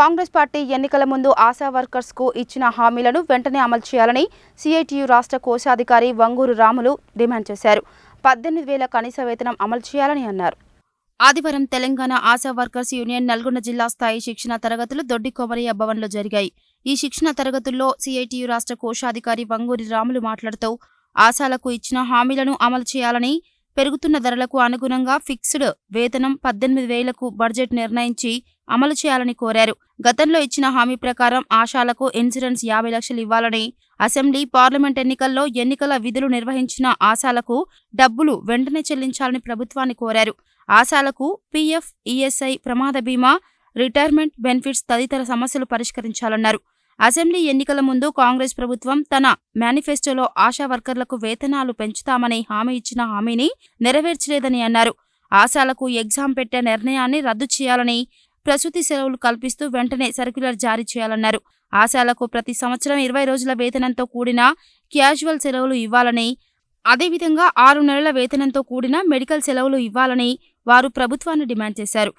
Congress party ఎన్నికల ముందు ఆశా వర్కర్స్కు ఇచ్చిన హామీలను వెంటనే అమలు చేయాలని సిఐటియు రాష్ట్ర కోశాధికారి వంగూరు రాములు డిమాండ్ చేశారు. పద్దెనిమిది వేల కనీస వేతనం అమలు చేయాలని అన్నారు. ఆదివారం తెలంగాణ ఆశా వర్కర్స్ యూనియన్ నల్గొండ జిల్లా స్థాయి శిక్షణ తరగతులు దొడ్డి కొమరయ్య భవన్లో జరిగాయి. ఈ శిక్షణ తరగతుల్లో సిఐటియు రాష్ట్ర కోశాధికారి వంగూరి రాములు మాట్లాడుతూ ఆశాలకు ఇచ్చిన హామీలను అమలు చేయాలని పెరుగుతున్న ధరలకు అనుగుణంగా ఫిక్స్డ్ వేతనం పద్దెనిమిది వేలకు బడ్జెట్ నిర్ణయించి అమలు చేయాలని కోరారు. గతంలో ఇచ్చిన హామీ ప్రకారం ఆశాలకు ఇన్సూరెన్స్ యాభై లక్షలు ఇవ్వాలని అసెంబ్లీ పార్లమెంట్ ఎన్నికల్లో ఎన్నికల విధులు నిర్వహించిన ఆశాలకు డబ్బులు వెంటనే చెల్లించాలని ప్రభుత్వాన్ని కోరారు. ఆశాలకు పీఎఫ్ ఈఎస్ఐ ప్రమాద బీమా రిటైర్మెంట్ బెనిఫిట్స్ తదితర సమస్యలు పరిష్కరించాలన్నారు. అసెంబ్లీ ఎన్నికల ముందు కాంగ్రెస్ ప్రభుత్వం తన మేనిఫెస్టోలో ఆశా వర్కర్లకు వేతనాలు పెంచుతామని హామీ ఇచ్చిన హామీని నెరవేర్చలేదని అన్నారు. ఆశాలకు ఎగ్జామ్ పెట్టే నిర్ణయాన్ని రద్దు చేయాలని ప్రసూతి సెలవులు కల్పిస్తూ వెంటనే సర్క్యులర్ జారీ చేయాలన్నారు. ఆశాలకు ప్రతి సంవత్సరం ఇరవై రోజుల వేతనంతో కూడిన క్యాజువల్ సెలవులు ఇవ్వాలని అదేవిధంగా ఆరు నెలల వేతనంతో కూడిన మెడికల్ సెలవులు ఇవ్వాలని వారు ప్రభుత్వాన్ని డిమాండ్ చేశారు.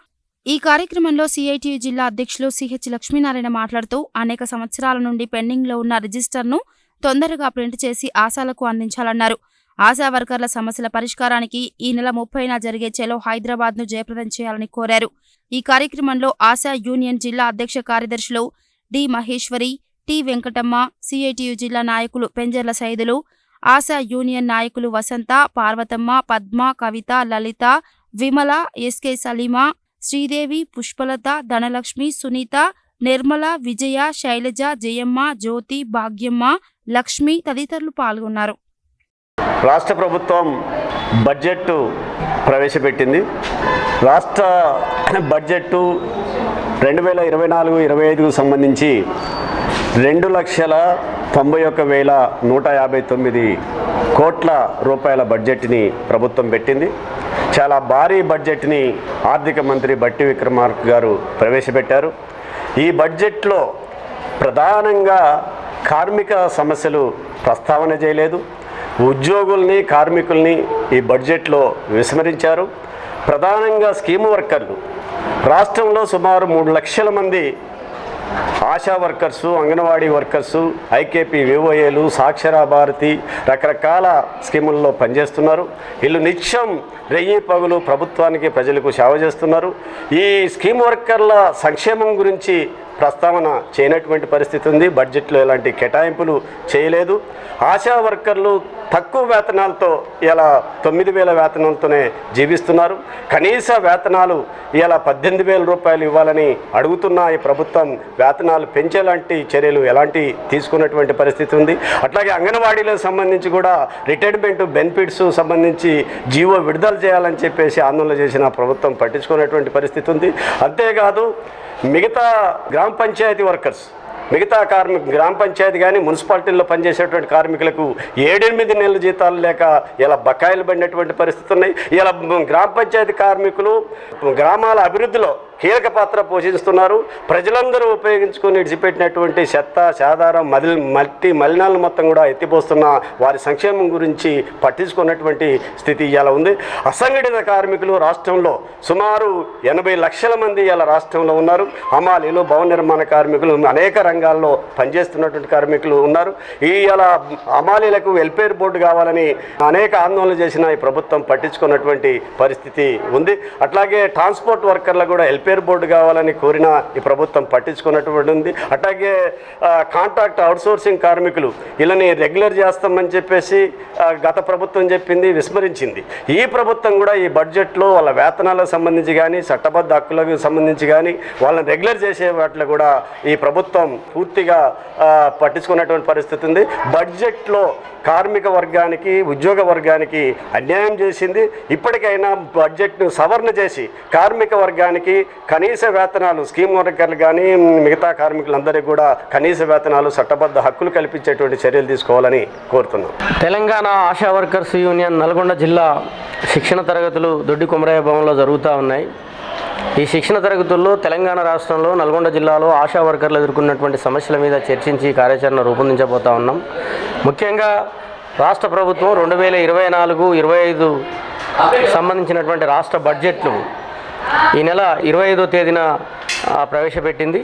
ఈ కార్యక్రమంలో సిఐటియు జిల్లా అధ్యక్షులు సిహెచ్ లక్ష్మీనారాయణ మాట్లాడుతూ అనేక సంవత్సరాల నుండి పెండింగ్లో ఉన్న రిజిస్టర్ను తొందరగా ప్రింట్ చేసి ఆశాలకు అందించాలన్నారు. ఆశా వర్కర్ల సమస్యల పరిష్కారానికి ఈ నెల ముప్పైన జరిగే చెలో హైదరాబాద్ను జయప్రదం చేయాలని కోరారు. ఈ కార్యక్రమంలో ఆశా యూనియన్ జిల్లా అధ్యక్ష కార్యదర్శులు D Maheshwari T Venkatamma CITU జిల్లా నాయకులు పెంజర్ల సైదులు ఆశా యూనియన్ నాయకులు వసంత పార్వతమ్మ పద్మ కవిత లలిత విమల ఎస్కే సలీమా శ్రీదేవి పుష్పలత ధనలక్ష్మి సునీత నిర్మల విజయ శైలజ జయమ్మ జ్యోతి భాగ్యమ్మ లక్ష్మి తదితరులు పాల్గొన్నారు. రాష్ట్ర ప్రభుత్వం బడ్జెట్ ప్రవేశపెట్టింది. రాష్ట్ర బడ్జెట్ రెండు వేల ఇరవై నాలుగు ఇరవై ఐదుకు సంబంధించి రెండు లక్షల తొంభై ఒక్క వేల నూట యాభై తొమ్మిది కోట్ల రూపాయల బడ్జెట్ని ప్రభుత్వం పెట్టింది. చాలా భారీ బడ్జెట్ని ఆర్థిక మంత్రి బట్టి విక్రమార్క గారు ప్రవేశపెట్టారు. ఈ బడ్జెట్లో ప్రధానంగా కార్మిక సమస్యలు ప్రస్తావన చేయలేదు. ఉద్యోగుల్ని కార్మికుల్ని ఈ బడ్జెట్లో విస్మరించారు. ప్రధానంగా స్కీమ్ వర్కర్లు. రాష్ట్రంలో సుమారు మూడు లక్షల మంది Asha workers Anganwadi workers IKP వివోఏలు Sakshara Bharati రకరకాల స్కీముల్లో పనిచేస్తున్నారు. వీళ్ళు నిత్యం రెయ్యి పగులు ప్రభుత్వానికి ప్రజలకు సేవ చేస్తున్నారు. ఈ స్కీమ్ వర్కర్ల సంక్షేమం గురించి ప్రస్తావన చేయనటువంటి పరిస్థితి ఉంది. బడ్జెట్లో ఎలాంటి కేటాయింపులు చేయలేదు. ఆశా వర్కర్లు తక్కువ వేతనాలతో ఇలా తొమ్మిది వేల వేతనాలతోనే జీవిస్తున్నారు. కనీస వేతనాలు ఇలా పద్దెనిమిది వేల రూపాయలు ఇవ్వాలని అడుగుతున్న ఈ ప్రభుత్వం వేతనాలు పెంచేలాంటి చర్యలు ఎలాంటి తీసుకున్నటువంటి పరిస్థితి ఉంది? అట్లాగే అంగన్వాడీలకు సంబంధించి కూడా రిటైర్మెంట్ బెనిఫిట్స్ సంబంధించి జీవో విడుదల చేయాలని చెప్పేసి ఆందోళన చేసిన ప్రభుత్వం పట్టించుకున్నటువంటి పరిస్థితి ఉంది. అంతేకాదు మిగతా గ్రామ పంచాయతీ వర్కర్స్ మిగతా కార్మిక గ్రామ పంచాయతీ కానీ మున్సిపాలిటీల్లో పనిచేసేటువంటి కార్మికులకు ఏడెనిమిది నెలల జీతాలు లేక ఇలా బకాయిలు పడినటువంటి పరిస్థితి ఉన్నాయి. ఇలా గ్రామ పంచాయతీ కార్మికులు గ్రామాల అభివృద్ధిలో కీలక పాత్ర పోషిస్తున్నారు. ప్రజలందరూ ఉపయోగించుకొని విడిచిపెట్టినటువంటి చెత్త సాధారణ మదిలి మట్టి మలినాలను మొత్తం కూడా ఎత్తిపోస్తున్న వారి సంక్షేమం గురించి పట్టించుకున్నటువంటి స్థితి ఇలా ఉంది. అసంఘటిత కార్మికులు రాష్ట్రంలో సుమారు ఎనభై లక్షల మంది ఇలా రాష్ట్రంలో ఉన్నారు. హమాలీలు భవన నిర్మాణ కార్మికులు అనేక రంగాల్లో పనిచేస్తున్నటువంటి కార్మికులు ఉన్నారు. ఈ ఇలా హమాలీలకు వెల్ఫేర్ బోర్డు కావాలని అనేక ఆందోళన చేసిన ఈ ప్రభుత్వం పట్టించుకున్నటువంటి పరిస్థితి ఉంది. అట్లాగే ట్రాన్స్పోర్ట్ వర్కర్లు కూడా వెల్ఫేర్ బోర్డు కావాలని కోరిన ఈ ప్రభుత్వం పట్టించుకున్నటువంటి ఉంది. అట్లాగే కాంట్రాక్ట్ అవుట్సోర్సింగ్ కార్మికులు వీళ్ళని రెగ్యులర్ చేస్తామని చెప్పేసి గత ప్రభుత్వం చెప్పింది విస్మరించింది. ఈ ప్రభుత్వం కూడా ఈ బడ్జెట్లో వాళ్ళ వేతనాలకు సంబంధించి కానీ చట్టబద్ధ హక్కులకు సంబంధించి కానీ వాళ్ళని రెగ్యులర్ చేసే వాటిలో కూడా ఈ ప్రభుత్వం పూర్తిగా పట్టించుకున్నటువంటి పరిస్థితి ఉంది. బడ్జెట్లో కార్మిక వర్గానికి ఉద్యోగ వర్గానికి అన్యాయం చేసింది. ఇప్పటికైనా బడ్జెట్ను సవరణ చేసి కార్మిక వర్గానికి కనీస వేతనాలు స్కీమ్ వర్కర్లు కానీ మిగతా కార్మికులందరికీ కూడా కనీస వేతనాలు చట్టబద్ధ హక్కులు కల్పించేటువంటి చర్యలు తీసుకోవాలని కోరుతున్నాం. తెలంగాణ ఆశా వర్కర్స్ యూనియన్ నల్గొండ జిల్లా శిక్షణ తరగతులు దొడ్డి కుమరయ్య భవన్లో జరుగుతూ ఉన్నాయి. ఈ శిక్షణ తరగతుల్లో తెలంగాణ రాష్ట్రంలో నల్గొండ జిల్లాలో ఆశా వర్కర్లు ఎదుర్కొన్నటువంటి సమస్యల మీద చర్చించి కార్యాచరణ రూపొందించబోతా ఉన్నాం. ముఖ్యంగా రాష్ట్ర ప్రభుత్వం రెండు వేల ఇరవై నాలుగు ఇరవై ఐదు సంబంధించినటువంటి రాష్ట్ర బడ్జెట్ను ఈ నెల ఇరవై ఐదో తేదీన ప్రవేశపెట్టింది.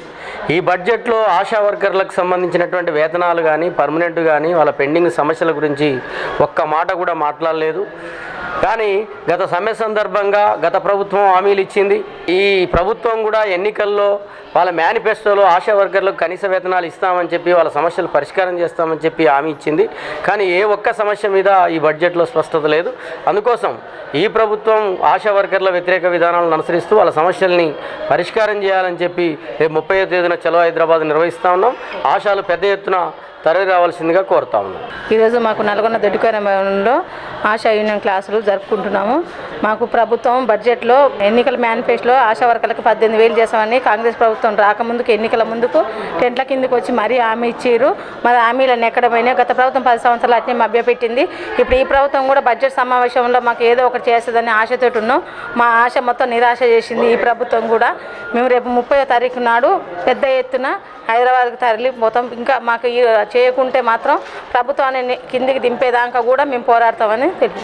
ఈ బడ్జెట్లో ఆశా వర్కర్లకు సంబంధించినటువంటి వేతనాలు కానీ పర్మనెంట్ కానీ వాళ్ళ పెండింగ్ సమస్యల గురించి ఒక్క మాట కూడా మాట్లాడలేదు. కానీ గత సమ్మె సందర్భంగా గత ప్రభుత్వం హామీలు ఇచ్చింది. ఈ ప్రభుత్వం కూడా ఎన్నికల్లో వాళ్ళ మేనిఫెస్టోలో ఆశా వర్కర్లకు కనీస వేతనాలు ఇస్తామని చెప్పి వాళ్ళ సమస్యలు పరిష్కారం చేస్తామని చెప్పి హామీ ఇచ్చింది. కానీ ఏ ఒక్క సమస్య మీద ఈ బడ్జెట్లో స్పష్టత లేదు. అందుకోసం ఈ ప్రభుత్వం ఆశా వర్కర్ల వ్యతిరేక విధానాలను అనుసరిస్తూ వాళ్ళ సమస్యల్ని పరిష్కారం చేయాలని చెప్పి రేపు ముప్పై తేదీన చలో హైదరాబాద్ నిర్వహిస్తూ ఉన్నాం. ఆశాలు పెద్ద ఎత్తున తరలి రావాల్సిందిగా కోరుతా ఉన్నాం. ఈరోజు మాకు నల్గొండ దొడ్డికొరంలో ఆశా యూనియన్ క్లాసులు జరుపుకుంటున్నాము. మాకు ప్రభుత్వం బడ్జెట్లో ఎన్నికల మేనిఫెస్టోలో ఆశా వర్కర్లకు పద్దెనిమిది వేలు చేసామని కాంగ్రెస్ ప్రభుత్వం రాకముందుకు ఎన్నికల ముందుకు టెంట్ల కిందకి వచ్చి మరీ హామీ ఇచ్చారు మరి హామీలను ఎక్కడ పోయినాయి గత ప్రభుత్వం పది సంవత్సరాలు అట్నే మభ్యపెట్టింది. ఇప్పుడు ఈ ప్రభుత్వం కూడా బడ్జెట్ సమావేశంలో మాకు ఏదో ఒకటి చేస్తుందని ఆశతో ఉన్నాం. మా ఆశ మొత్తం నిరాశ చేసింది ఈ ప్రభుత్వం కూడా. మేము రేపు ముప్పై తారీఖు నాడు పెద్ద ఎత్తున హైదరాబాద్కి తరలి మొత్తం ఇంకా మాకు చేయకుంటే మాత్రం ప్రభుత్వాన్ని కిందికి దింపేదాకా కూడా మేము పోరాడతామని తెలుపు